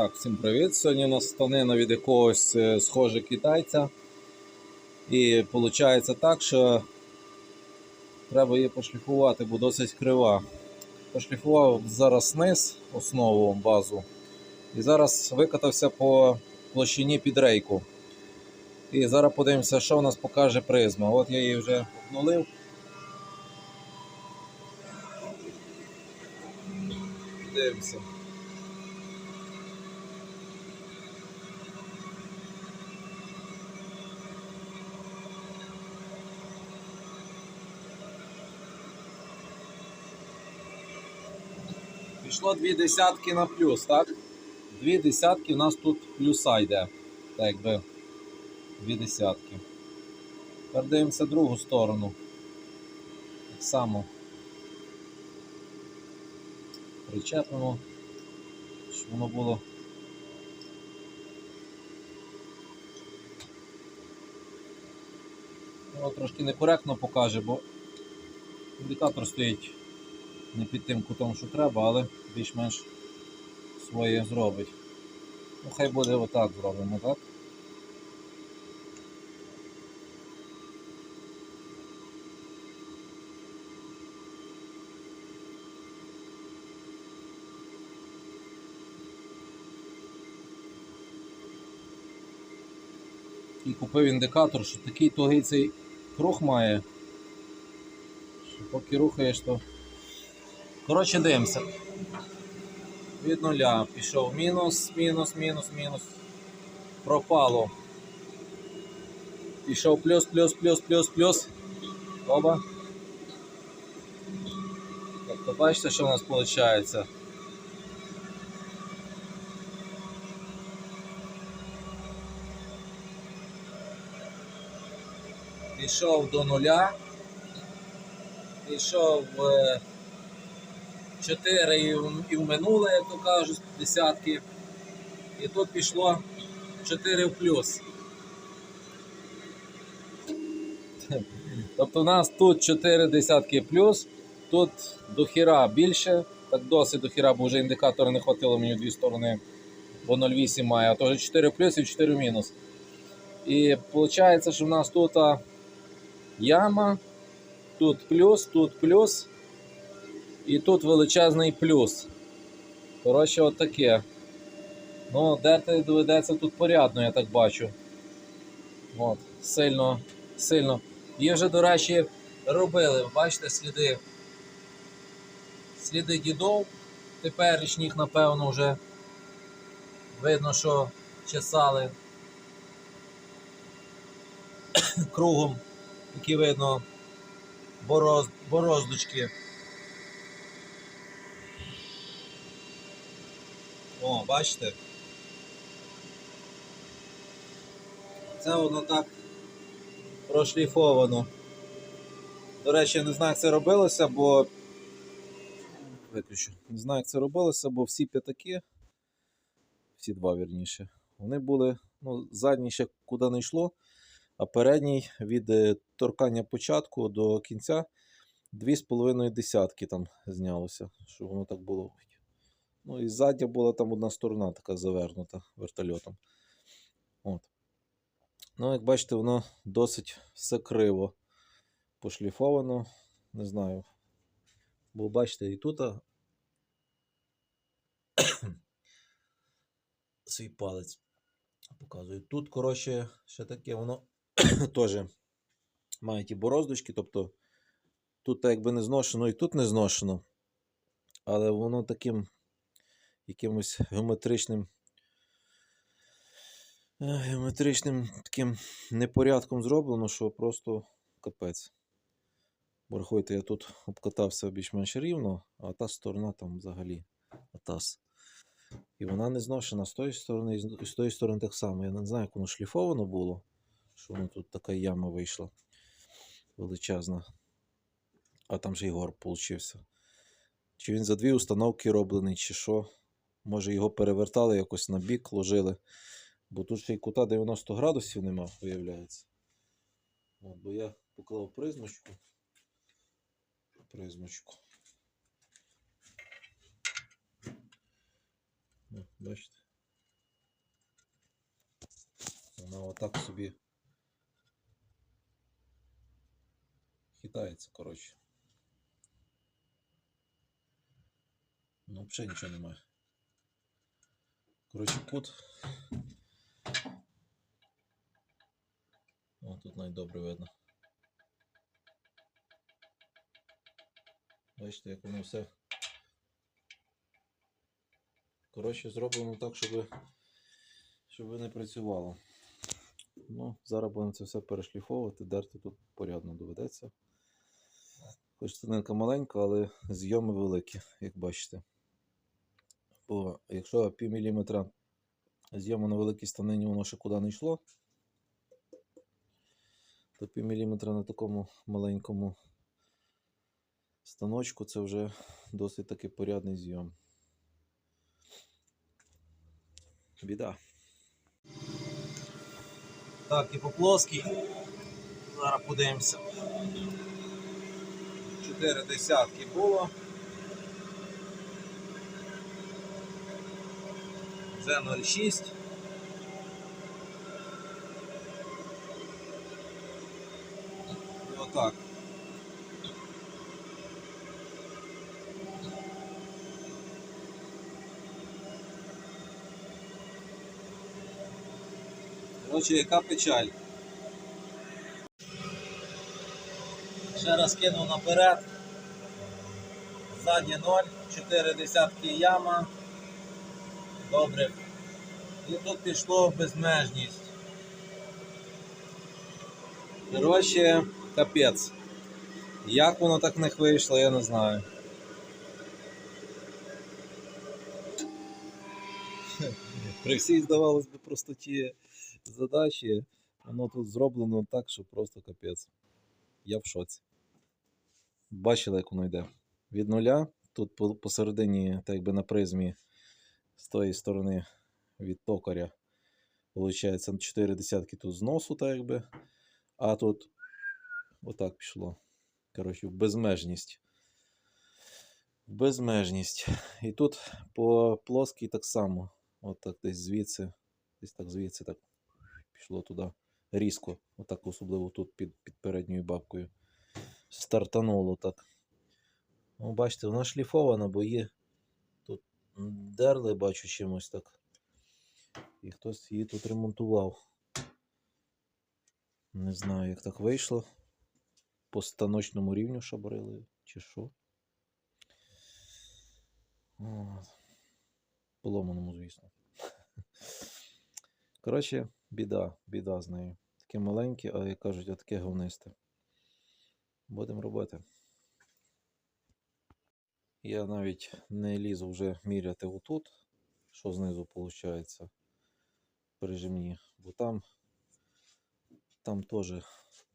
Так, всім привіт. Сьогодні у нас станина від якогось е, схоже китайця. І виходить так, що треба її пошліфувати, бо досить крива. Пошліфував зараз низ, основу базу. І зараз викатався по площині під рейку. І зараз подивимося, що у нас покаже призма. От я її вже обнулив. Дивимося. Пішло дві десятки на плюс, так? Дві десятки в нас тут плюса йде. Так якби дві десятки. Тепер дивимося другу сторону. Так само. Причепимо, щоб воно було. Воно трошки некоректно покаже, бо індикатор стоїть не під тим кутом, що треба, але більш-менш своє зробить. Ну, хай буде отак зробимо, так? І купив індикатор, що такий тугий цей круг має. Що поки рухаєш, то Коротше, дивимося. Від нуля пішов мінус, мінус, мінус, мінус. Пропало. Пішов плюс, плюс, плюс, плюс, плюс. Оба. Тобто бачите, що у нас виходить? Пішов до нуля. Пішов. е, 4 і в, і в минуле, як то кажуть, десятки. І тут пішло 4 в плюс. Тобто у нас тут 4 десятки плюс, тут до хіра більше, так досить до хіра, бо вже індикатора не хватило мені в дві сторони, бо 0,8 має, а то вже 4 плюс і 4 мінус. І виходить, що в нас тут яма, тут плюс, тут плюс. І тут величезний плюс. Коротше, от таке. Ну, дерти доведеться тут порядно, я так бачу. От, сильно, сильно. Її вже, до речі, робили, бачите, сліди. Сліди дідов. Теперішніх, напевно, вже видно, що чесали кругом, які видно бороз, бороздочки. О, бачите? Це воно так прошліфовано. До речі, я не знаю, як це робилося, бо. Виключу. Не знаю, як це робилося, бо всі п'ятаки, всі два вірніше, вони були, ну, задній ще куди не йшло, а передній від е, торкання початку до кінця 2,5 десятки там знялося, щоб воно так було. Ну і ззаді була там одна сторона така завернута вертольотом. От. Ну, як бачите, воно досить все криво пошліфовано. Не знаю. Бо бачите, і тут свій палець показую. Тут, коротше, ще таке воно теж має ті бороздочки, тобто тут якби не зношено і тут не зношено. Але воно таким якимось геометричним е, геометричним таким непорядком зроблено, що просто капець. Бо рахуйте, я тут обкатався більш-менш рівно, а та сторона там взагалі атас. І вона не зношена з тої сторони, і з- тої сторони так само. Я не знаю, як воно шліфовано було, що воно тут така яма вийшла величезна. А там же й горб получився. Чи він за дві установки роблений, чи що. Може його перевертали якось на бік, ложили. Бо тут ще й кута 90 градусів нема, виявляється. От, бо я поклав призмочку. Призмочку. О, бачите? Вона отак собі хитається, коротше. Ну, взагалі нічого немає. Коротше, кут. О, тут навіть добре видно. Бачите, як воно все. Коротше, зроблено так, щоб, щоб не працювало. Ну, зараз будемо це все перешліфовувати, дерти тут порядно доведеться. Хоч станинка маленька, але зйоми великі, як бачите. Бо якщо пів міліметра зйому на великій станині воно ще куди не йшло, то пів міліметра на такому маленькому станочку це вже досить таки порядний зйом. Біда. Так, і по плоскій. Зараз подивимося. Чотири десятки було. Вже 0,6. І отак. Коротше, яка печаль. Ще раз кинув наперед. Ззаді 0, 4 десятки яма. Добре. І тут пішло безмежність. Коротше, капець. Як воно так не вийшло, я не знаю. При всій, здавалось би, простоті задачі, воно тут зроблено так, що просто капець. Я в шоці. Бачили, як воно йде. Від нуля, тут посередині, так якби на призмі, з тої сторони від токаря, виходить, 4 десятки тут зносу, так якби. А тут отак пішло. Коротше, в безмежність. В безмежність. І тут по плоскій так само. От так десь звідси, десь так звідси так пішло туди різко. Отак особливо тут під, під передньою бабкою. Стартануло так. Ну, бачите, вона шліфована, бо м, дерли, бачу чимось так. І хтось її тут ремонтував. Не знаю, як так вийшло. По станочному рівню шабрили, чи що. Поломаному, звісно. Коротше, біда, біда з нею. Таке маленьке, а як кажуть, таке говнисте. Будемо робити. Я навіть не лізу вже міряти отут, що знизу виходить прижимні, бо там, там теж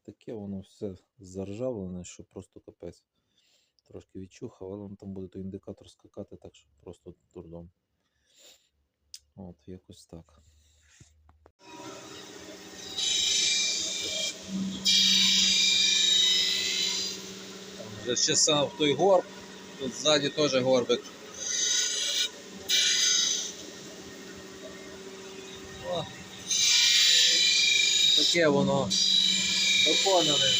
таке воно все заржавлене, що просто капець. Трошки відчухав, але там буде той індикатор скакати, так що просто дурдом. От, якось так. Там вже чесав той горб, тут ззаді теж горбик. О, таке воно виконане.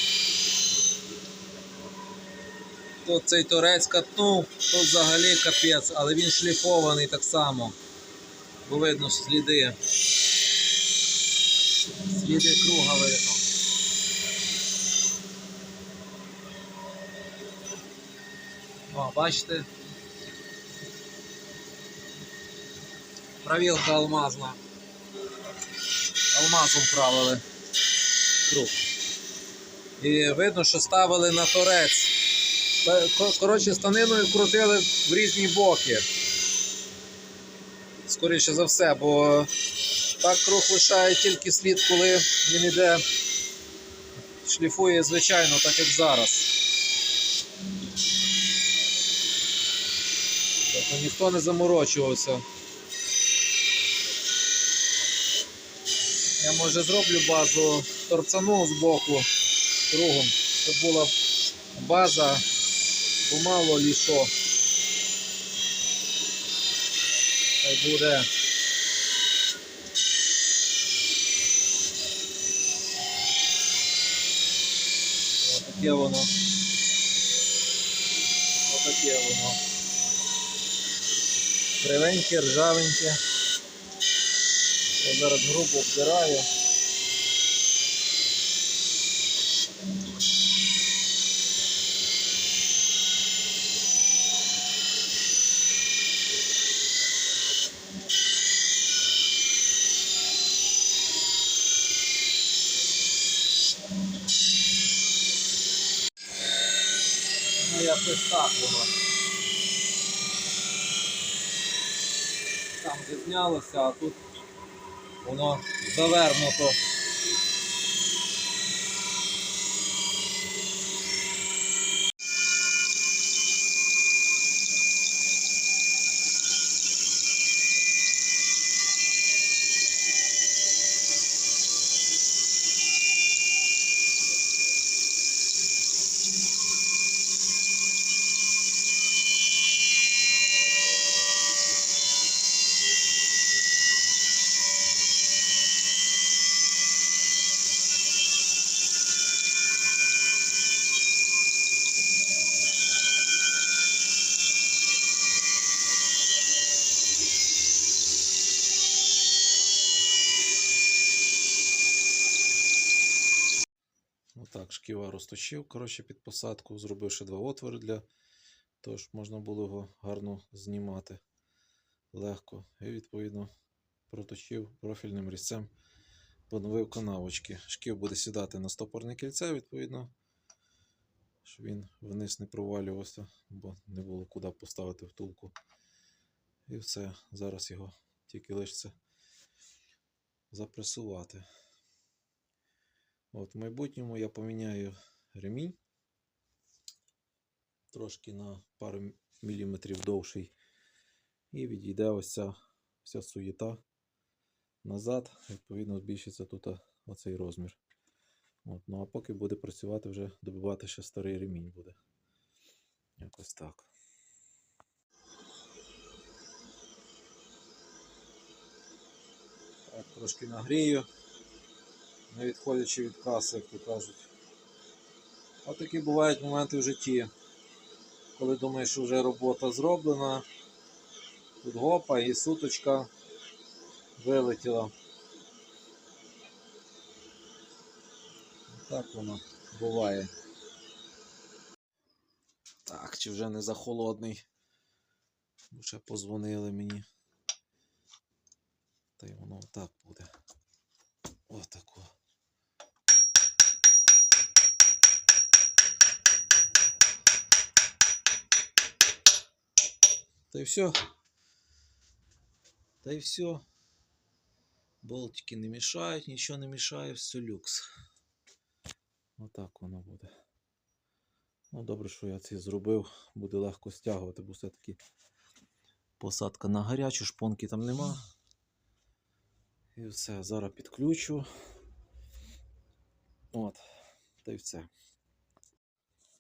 Тут цей торець катнув, тут взагалі капець, але він шліфований так само. Бо видно сліди. Сліди круга видно. О, бачите? Провілка алмазна. Алмазом правили круг. І видно, що ставили на торець. Коротше, станиною крутили в різні боки. Скоріше за все, бо так круг лишає тільки слід, коли він іде, шліфує, звичайно, так як зараз. комфортно, ніхто не заморочувався. Я може зроблю базу, торцану з боку кругом, щоб була база, помало мало лішо. Хай буде. Отаке воно. Отаке воно. Кривеньке, ржавеньке. Я зараз грубо обдираю. Ну, якось так воно. Знялося, а тут воно завернуто. Розточив, коротше, під посадку, зробив ще два отвори для того, щоб можна було його гарно знімати легко. І відповідно проточив профільним різцем, поновив канавочки. Шків буде сідати на стопорне кільце, відповідно, щоб він вниз не провалювався, бо не було куди поставити втулку. І все. Зараз його тільки лишиться запресувати. От, в майбутньому я поміняю ремінь трошки на пару міліметрів довший. І відійде ось ця вся суєта назад. Відповідно, збільшиться тут оцей розмір. От, ну а поки буде працювати, вже добивати ще старий ремінь буде. Якось так. Так, трошки нагрію не відходячи від каси, як то кажуть. От такі бувають моменти в житті, коли думаєш, що вже робота зроблена, тут гопа і суточка вилетіла. Так воно буває. Так, чи вже не захолодний? Вже позвонили мені. Та й воно отак буде. Отако. Та й все. Та й все. Болтики не мішають, нічого не мішає, все люкс. Отак воно буде. Ну, добре, що я це зробив, буде легко стягувати, бо все-таки посадка на гарячу, шпонки там нема. І все, зараз підключу. От, та й все.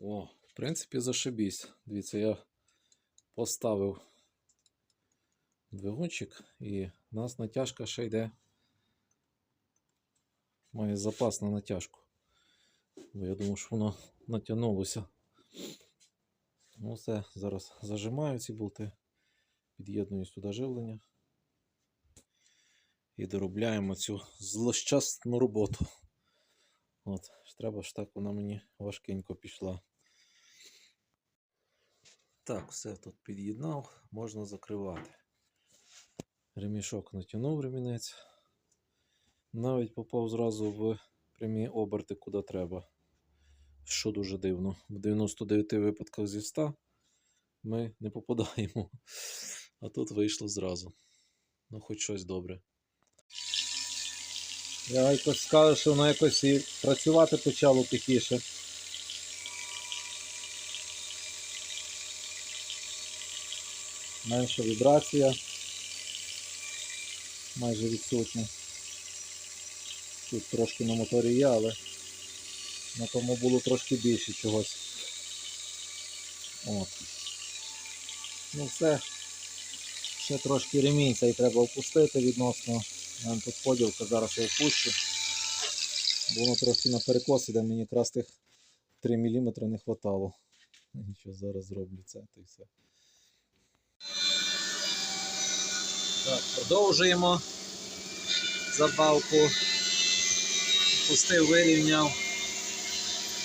О, в принципі, зашибісь. Дивіться, я поставив двигунчик і у нас натяжка ще йде. Має запас на натяжку. Бо я думав, що воно натягнулося. Ну все, зараз зажимаю ці болти, під'єдную сюди живлення і доробляємо цю злощасну роботу. От, треба ж так вона мені важкенько пішла. Так, все тут під'єднав, можна закривати. Ремішок натягнув ремінець. Навіть попав зразу в прямі оберти, куди треба. Що дуже дивно. В 99 випадках зі 100 ми не попадаємо. А тут вийшло зразу. Ну, хоч щось добре. Я якось скажу, що воно якось і працювати почало тихіше. Менша вібрація. Майже відсутня. Тут трошки на моторі є, але на тому було трошки більше чогось. От. Ну все. Ще трошки ремінь цей треба опустити відносно. Мене тут поділка, зараз я опущу. Бо воно трошки на перекос іде, мені якраз тих 3 мм не хватало. Нічого, зараз зроблю це та й все. Так, продовжуємо забавку. Пустив, вирівняв.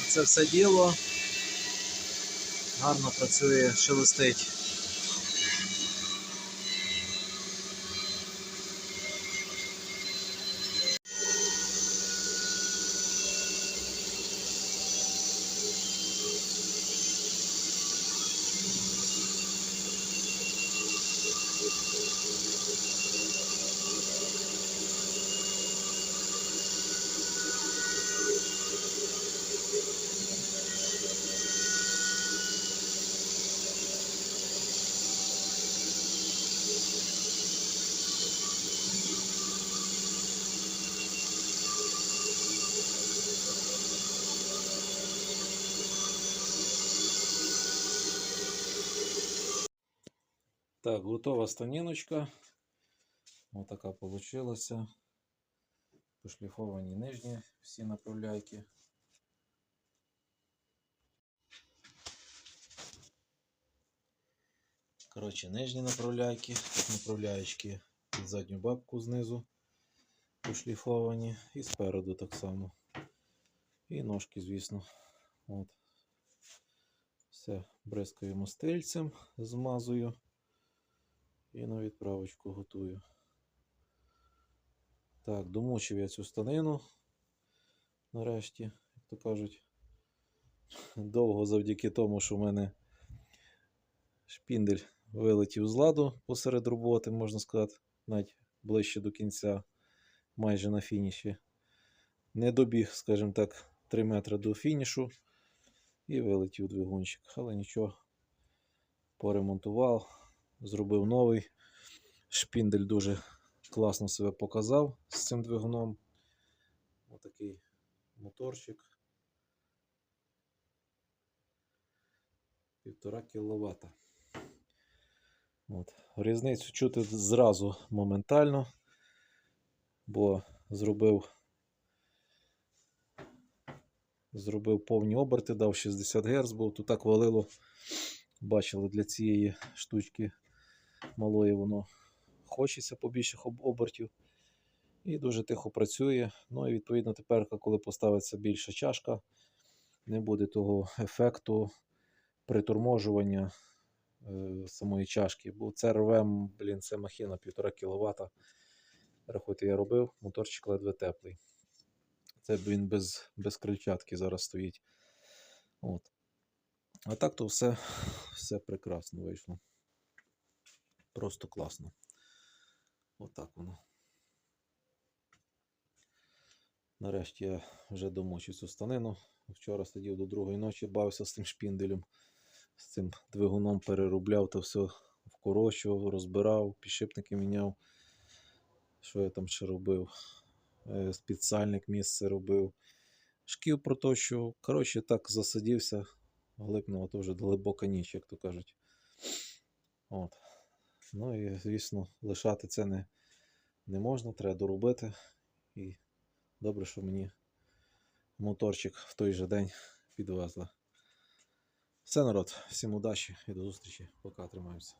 Це все діло. Гарно працює, шелестить. Так, готова станіночка. Ось така получилася. Пошліфовані нижні всі направляйки. Коротше, нижні направляйки, тут направляючки під задню бабку знизу пошліфовані і спереду так само. І ножки, звісно. От. Все бризкаю мастильцем, змазую і на відправочку готую. Так, домочив я цю станину. Нарешті, як то кажуть, довго завдяки тому, що в мене шпіндель вилетів з ладу посеред роботи, можна сказати, навіть ближче до кінця, майже на фініші. Не добіг, скажімо так, 3 метри до фінішу і вилетів двигунчик. Але нічого, поремонтував, зробив новий. Шпіндель дуже класно себе показав з цим двигуном. Отакий моторчик. Півтора кіловата. От. Різницю чути зразу моментально, бо зробив, зробив повні оберти, дав 60 Гц, бо тут так валило. Бачили для цієї штучки малої воно хочеться побільших об- обертів. І дуже тихо працює. Ну і відповідно тепер, коли поставиться більша чашка, не буде того ефекту приторможування е, самої чашки. Бо це РВМ, блін, це махіна 1,5 кВт. Рахуйте, я робив, моторчик ледве теплий. Це він без, без крильчатки зараз стоїть. От. А так то все, все прекрасно вийшло. Просто класно. Отак воно. Нарешті я вже домочив цю станину. Вчора сидів до другої ночі, бавився з цим шпінделем, з цим двигуном переробляв та все вкорочував, розбирав, підшипники міняв. Що я там ще робив? Е, Спеціальник місце робив. Шків проточував. Коротше, так засадився, глипнуло то вже глибока ніч, як то кажуть. От. Ну і, звісно, лишати це не, не можна, треба доробити. І добре, що мені моторчик в той же день підвезли. Все, народ, всім удачі і до зустрічі. Пока тримаємося.